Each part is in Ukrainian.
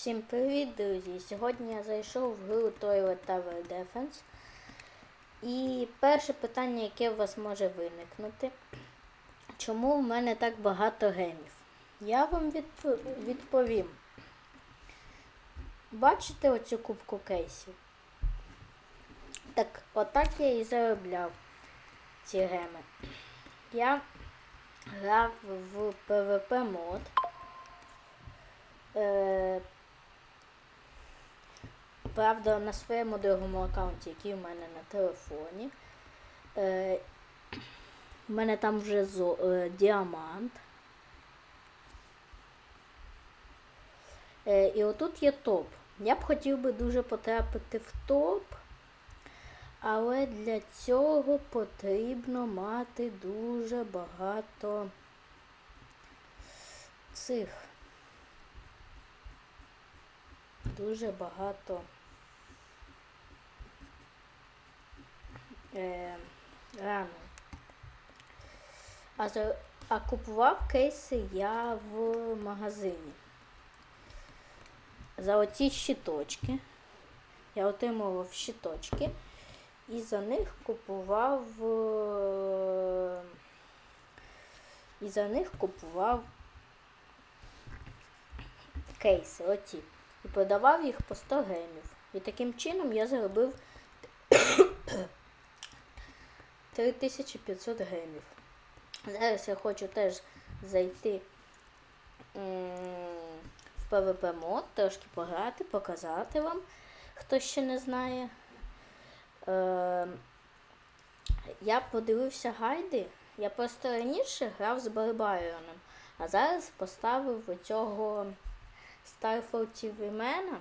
Всім привіт, друзі! Сьогодні я зайшов в гру Toilet Tower Defense. І перше питання, яке у вас може виникнути, чому в мене так багато гемів? Я вам відповім. Бачите оцю кубку кейсів? Так, отак я і заробляв ці геми. Я грав в PvP мод. Е, правда, на своєму другому аккаунті, який у мене на телефоні. Е, у мене там вже зо, е, діамант. Е, і отут є топ. Я б хотів би дуже потрапити в топ, але для цього потрібно мати дуже багато цих. Дуже багато е, рано. А, а купував кейси я в магазині. За оці щиточки. Я отримував щиточки і за них купував. е, І за них купував кейси, оці. І продавав їх по 100 гемів. І таким чином я заробив 3500 гемів. Зараз я хочу теж зайти в PvP мод, трошки пограти, показати вам, хто ще не знає. Е, я подивився гайди. Я просто раніше грав з Барбаріоном, а зараз поставив цього Starfall TV Мена,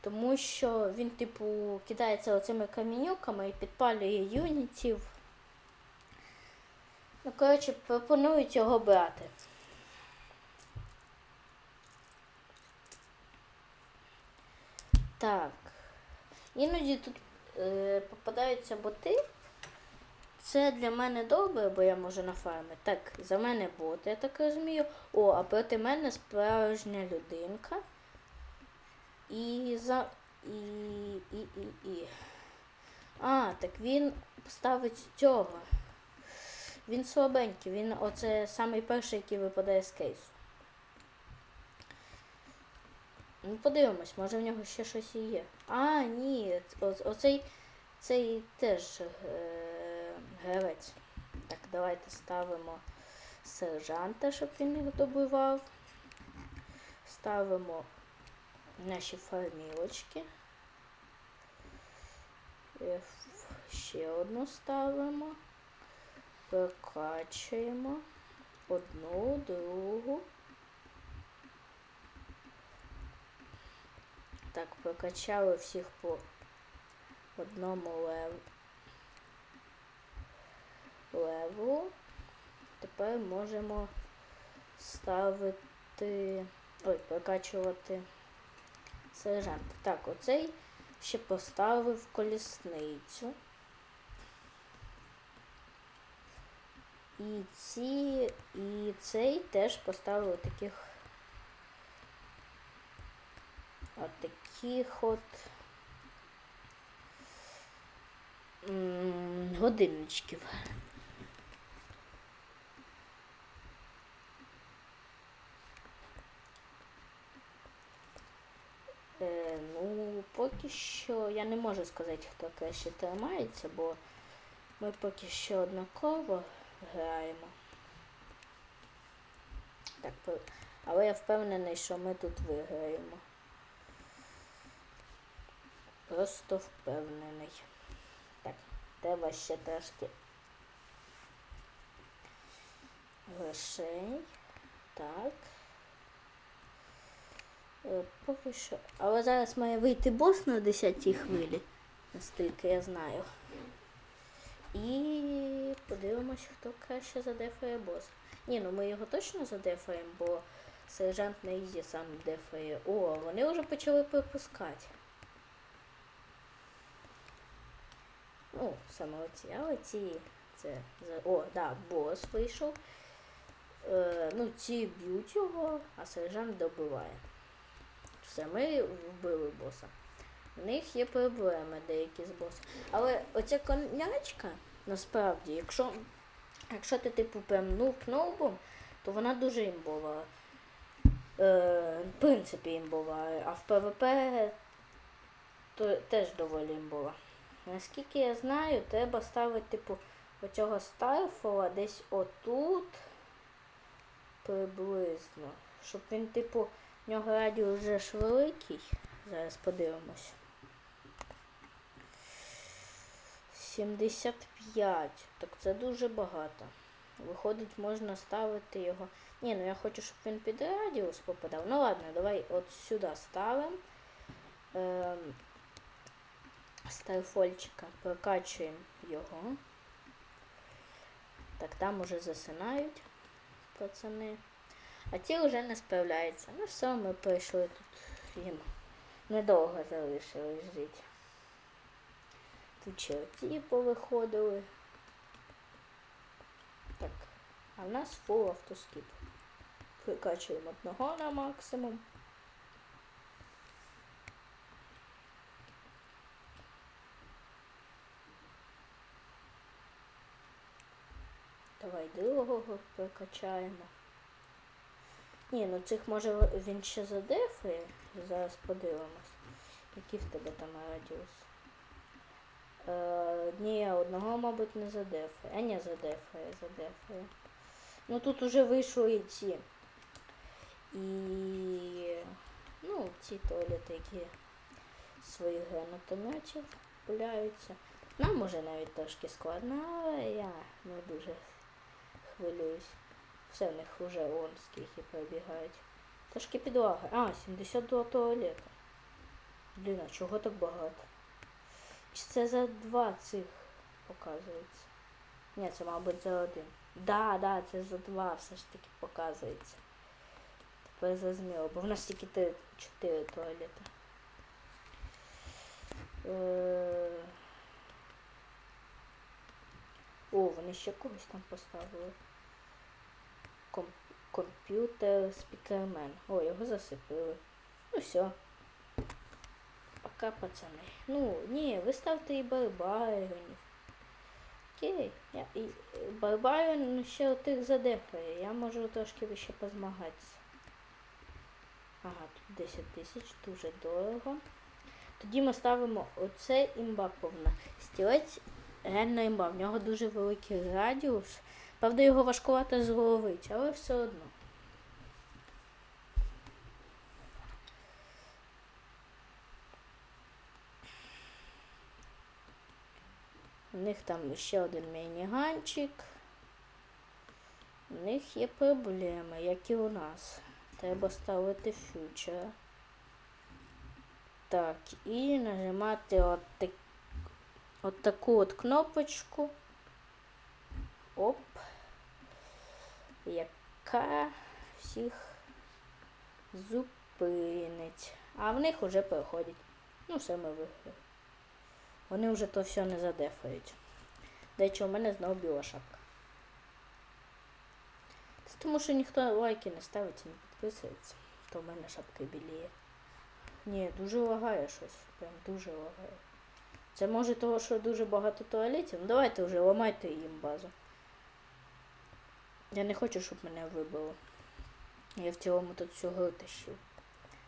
тому що він, типу, кидається оцими камінюками і підпалює юнітів. Ну, коротше, пропоную цього брати. Так. Іноді тут е, попадаються боти. Це для мене добре, бо я можу нафармити. Так, за мене бот, я так розумію. О, а проти мене справжня людинка. І за. І. І. І. і. А, так він ставить цього. Він слабенький, він оце самий перший, який випадає з кейсу. Ну, подивимось, може в нього ще щось і є. А, ні, о- оцей цей теж е, гравець. Так, давайте ставимо сержанта, щоб він їх добивав. Ставимо наші фармілочки. Ще одну ставимо. Прокачуємо одну, другу. Так, прокачали всіх по одному лев... леву. Тепер можемо ставити. Ой, прокачувати сержанта. Так, оцей ще поставив колісницю. І ці, і цей теж поставив таких от таких от годинничків. Е, ну, поки що я не можу сказати, хто краще тримається, бо ми поки що однаково граємо. Так, але я впевнений, що ми тут виграємо. Просто впевнений. Так, треба ще трошки грошей. Так. Е, Поки що. Але зараз має вийти бос на 10 хвилі, наскільки я знаю. І подивимось, хто краще задефає бос. Ні, ну ми його точно задефаємо, бо сержант на ізі сам дефає. О, вони вже почали пропускати. Ну, саме оці, а оці це. О, да, бос вийшов. Е, ну, ці б'ють його, а сержант добиває. Все, ми вбили боса. У них є проблеми деякі з босом. Але оця конячка, насправді, якщо, якщо ти типу прям нубом, то вона дуже імбова. Е, в принципі, імбова. А в ПВП то теж доволі імбова. Наскільки я знаю, треба ставити, типу, оцього старфола десь отут приблизно. Щоб він, типу, в нього радіус вже ж великий. Зараз подивимось. 75. Так це дуже багато. Виходить, можна ставити його. Ні, ну я хочу, щоб він під радіус попадав. Ну ладно, давай от сюди ставимо. Ем, старфольчика, прокачуємо його. Так, там уже засинають пацани. А ті вже не справляються. Ну все, ми пройшли тут їм. Недовго залишилось жити. Тут ще повиходили. Так, а в нас фул автоскіп. Прикачуємо одного на максимум. Давай другого прокачаємо. Ні, ну цих може він ще задефає. Зараз подивимось. Який в тебе там радіус? Е, ні, одного, мабуть, не задефає. А ні, задефає, задефає. Ну тут уже вийшли і ці. І ну, ці туалети, які своїх гранатометів гуляються. Нам може навіть трошки складно, але я не дуже хвилююсь. Все в них вже он скільки пробігають. Трошки підлага. А, 72 туалета. Блін, а чого так багато? Чи це за два цих показується? Ні, це, мабуть, за один. Да, да, це за два все ж таки показується. Тепер зрозуміло, бо в нас тільки три- чотири туалети. Е, О, вони ще когось там поставили. Ком- комп'ютер спікермен. О, його засипили. Ну все. Пока, пацани. Ну, ні, ви ставте і барбаринів. Окей. Я, і, барбарин ну, ще отих задефає. Я можу трошки ще позмагатися. Ага, тут 10 тисяч, дуже дорого. Тоді ми ставимо оце імба повна. Стілець реально імба. В нього дуже великий радіус. Правда, його важкувато зловити, але все одно. Них там ще один мініганчик. У них є проблеми, як і у нас. Треба ставити фьючер. Так, і нажимати от, так, от таку от кнопочку. Оп. Яка всіх зупинить. А в них вже проходять. Ну, все ми виграли. Вони вже то все не задефають. До речі, у мене знову біла шапка. Це тому що ніхто лайки не ставить і не підписується, то в мене шапка біліє. Ні, дуже лагає щось. Прям дуже лагає. Це може того, що дуже багато туалетів. Ну давайте вже ламайте їм базу. Я не хочу, щоб мене вибило. Я в цілому тут всю гру тащив.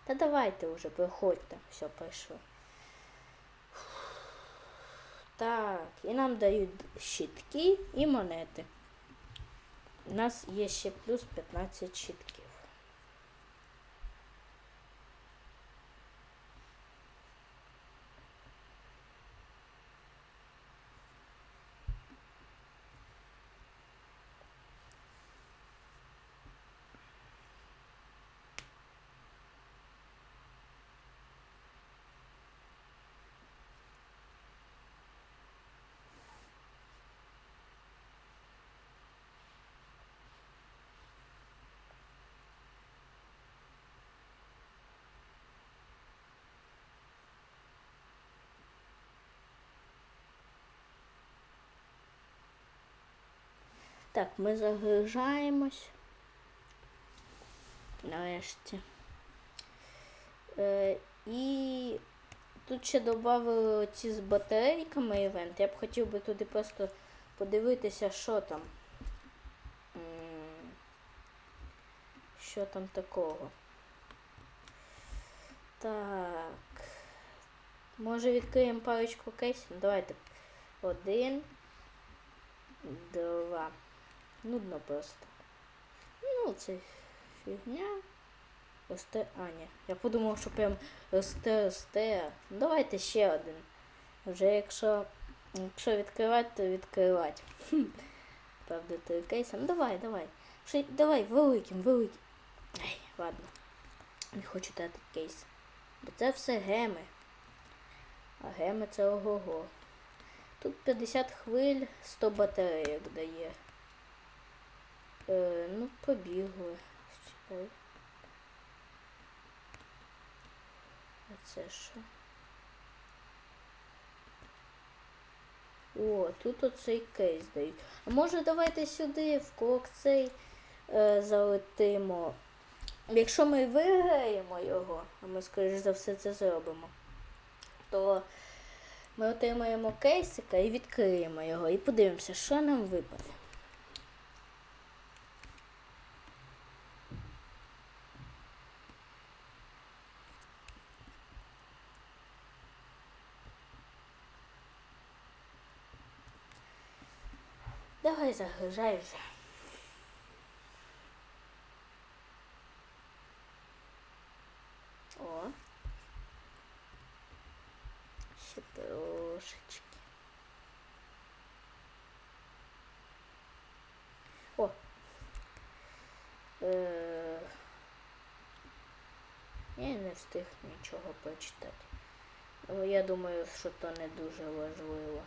Та давайте вже, проходьте. Все, пройшло. Так, і нам дають щитки і монети. У нас є ще плюс 15 щитків. Так, ми загружаємось. Нарешті. Е, і тут ще додали ці з батарейками івент. Я б хотів би туди просто подивитися, що там. Що там такого. Так. Може відкриємо парочку кейсів? Давайте. Один. Два. Нудно просто. Ну, це фігня. Росте. А, ні. Я подумав, що прям росте. Ну, Давайте ще один. Вже якщо, якщо відкривати, то відкривати. Хм. Правда, три кейси. Ну давай, давай. Ще, давай, великим, великим. Ай, ладно. Не хочу дати кейс. Бо це все геми. А геми це ого-го. Тут 50 хвиль, 100 батарейок дає. Е, ну, побігли. Чекай. А це що? О, тут оцей кейс дають. А може давайте сюди в крок цей е, залетимо. Якщо ми виграємо його, а ми, скоріш за все, це зробимо, то ми отримаємо кейсика і відкриємо його. І подивимося, що нам випаде. Давай загружай вже. О. Ще трошечки. О. Е... Я не встиг нічого почитати. Ну, я думаю, що то не дуже важливо.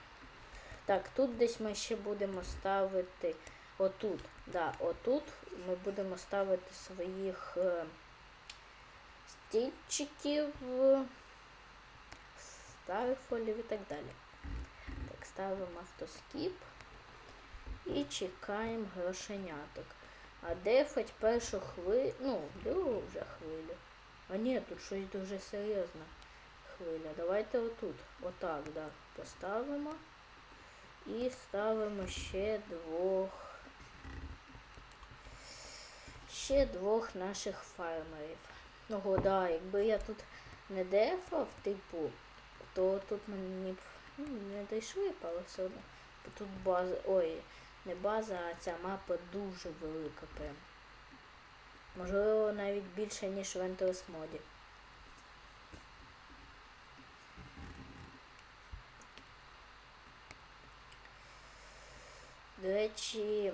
Так, тут десь ми ще будемо ставити отут. Да, отут ми будемо ставити своїх е, стільчиків, старфолів і так далі. Так, ставимо автоскіп і чекаємо грошеняток. А дефать першу хвилю, ну, другу вже хвилю. А ні, тут щось дуже серйозне хвиля. Давайте отут. Отак, да, поставимо. І ставимо ще двох. Ще двох наших фермерів. Ну, да, якби я тут не дефав, типу, то тут мені б ну, не дійшли, але все одно. Тут база. Ой, не база, а ця мапа дуже велика прям. Можливо, навіть більше, ніж в Endless моді. До речі,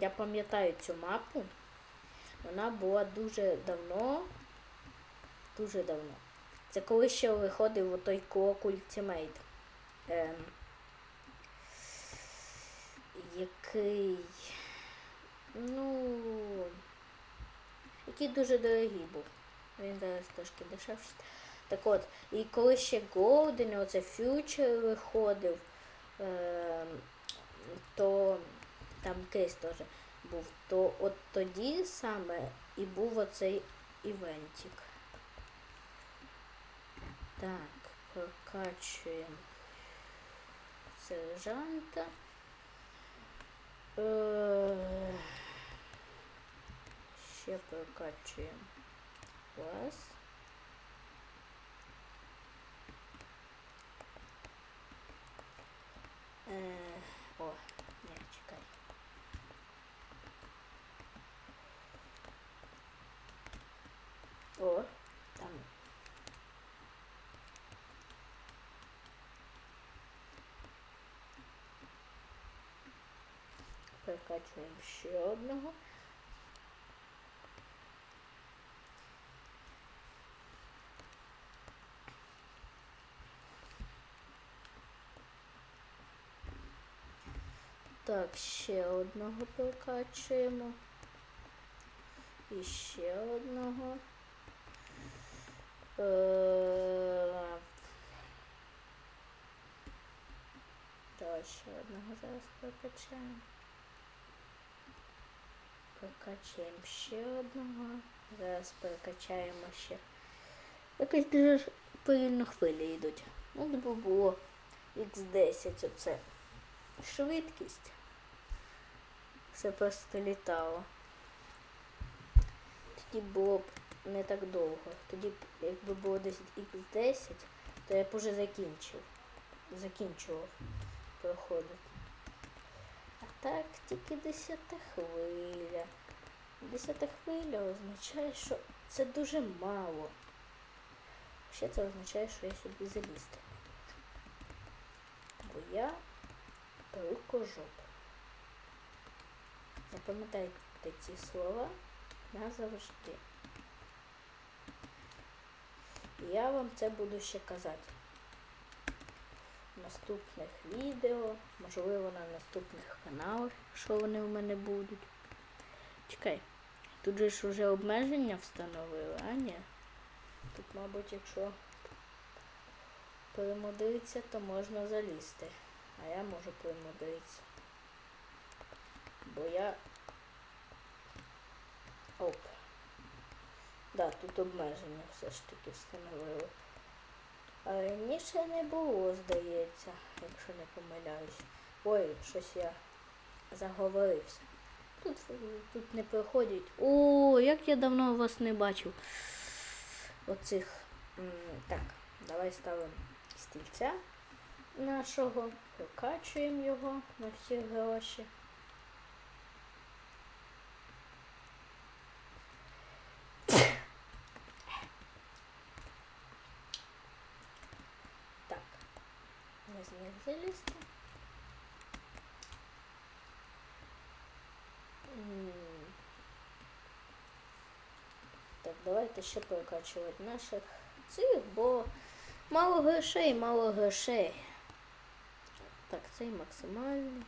я пам'ятаю цю мапу. Вона була дуже давно. Дуже давно. Це коли ще виходив той Клок Ultimate. Ем, який. Ну. Який дуже дорогий був. Він зараз трошки дешевший. Так от, і коли ще Golden, оце Future виходив, ем, то там кейс теж був, то от тоді саме і був оцей івентик. Так, прокачуємо сержанта. Е, Ще прокачуємо вас. Е, О, не, чекай. О, там. Прокачиваем ще одного. Так, ще одного прокачуємо. І ще одного. Е, Давай ще одного зараз прокачаємо. Прокачаємо ще одного. Зараз перекачаємо ще. Якось дуже повільно хвилі йдуть. Ну, бо було Х10 оце. Швидкість. Все просто літало. Тоді було б не так довго. Тоді якби було десь Х10, то я б уже закінчив. Закінчував проходити. А так тільки десята хвиля. Десята хвиля означає, що це дуже мало. Ще це означає, що я сюди залізти. Бо я рукожоп. Запам'ятайте ці слова назавжди. Я вам це буду ще казати в наступних відео, можливо, на наступних каналах, якщо вони в мене будуть. Чекай, тут же ж вже обмеження встановили, а ні? Тут, мабуть, якщо перемудритися, то можна залізти. А я можу перемудритися. Бо я... Оп. Да, тут обмеження все ж таки встановили. А раніше не було, здається, якщо не помиляюсь. Ой, щось я заговорився. Тут, тут не проходять. О, як я давно вас не бачив. Оцих. Так, давай ставимо стільця нашого, прокачуємо його на всі гроші. Так, зміг залізти. Так, давайте ще прокачувати наших цих, бо мало грошей, мало грошей. Так, цей максимальний.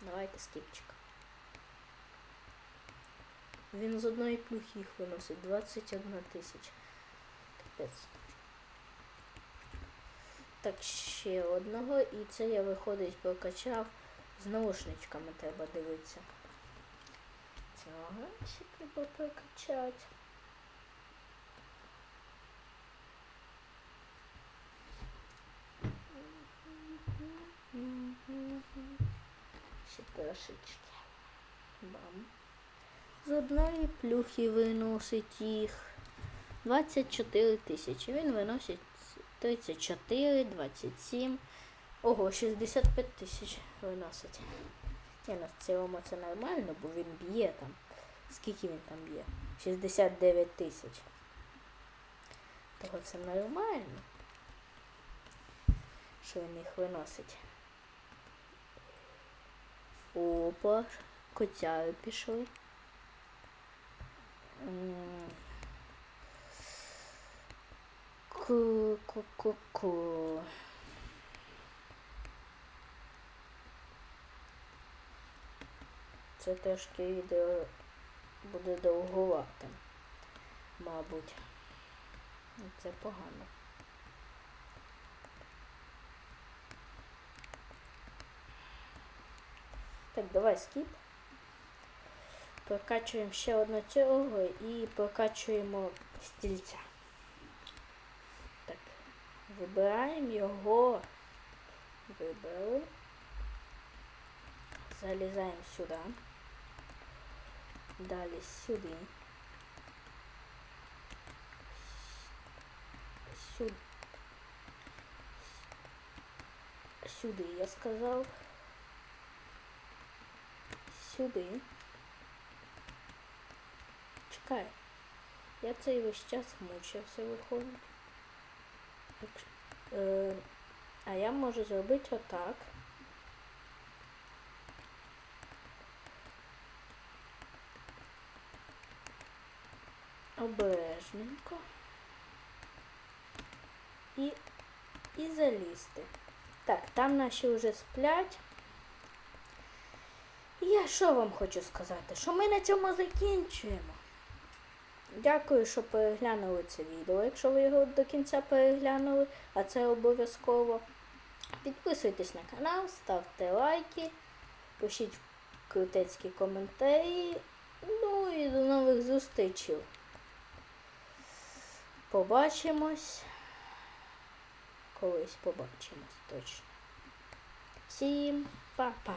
Давайте скіпчик. Він з одної плюхи їх виносить 21 тисяча. Капець. Так, ще одного. І це я виходить прокачав. З наушничками треба дивитися. Цього ще треба прокачати. Ще трошечки. Бам. З одної плюхи виносить їх 24 тисячі. Він виносить 34, 27. Ого, 65 тисяч виносить. Ні, ну в цілому це нормально, бо він б'є там. Скільки він там б'є? 69 тисяч. Того це нормально. Що він їх виносить. Опа, котяю пішли. Ку-ку-ку-ку. Це трошки відео буде довгуватим, мабуть. Це погано. Так, давай скіп. Прокачуємо ще одне цього і прокачуємо стільця. Так, вибираємо його. Вибрали. Залізаємо сюди. Далі сюди. Сюди. Сюди, я сказав. Сюди. Чекай. Я цей весь час мучився виходить. Е, а я можу зробити отак. Обережненько. І, і залізти. Так, там наші вже сплять. Я що вам хочу сказати? Що ми на цьому закінчуємо. Дякую, що переглянули це відео. Якщо ви його до кінця переглянули, а це обов'язково. Підписуйтесь на канал, ставте лайки, пишіть крутецькі коментарі. Ну і до нових зустрічей. Побачимось. Колись побачимось точно. Всім па-па.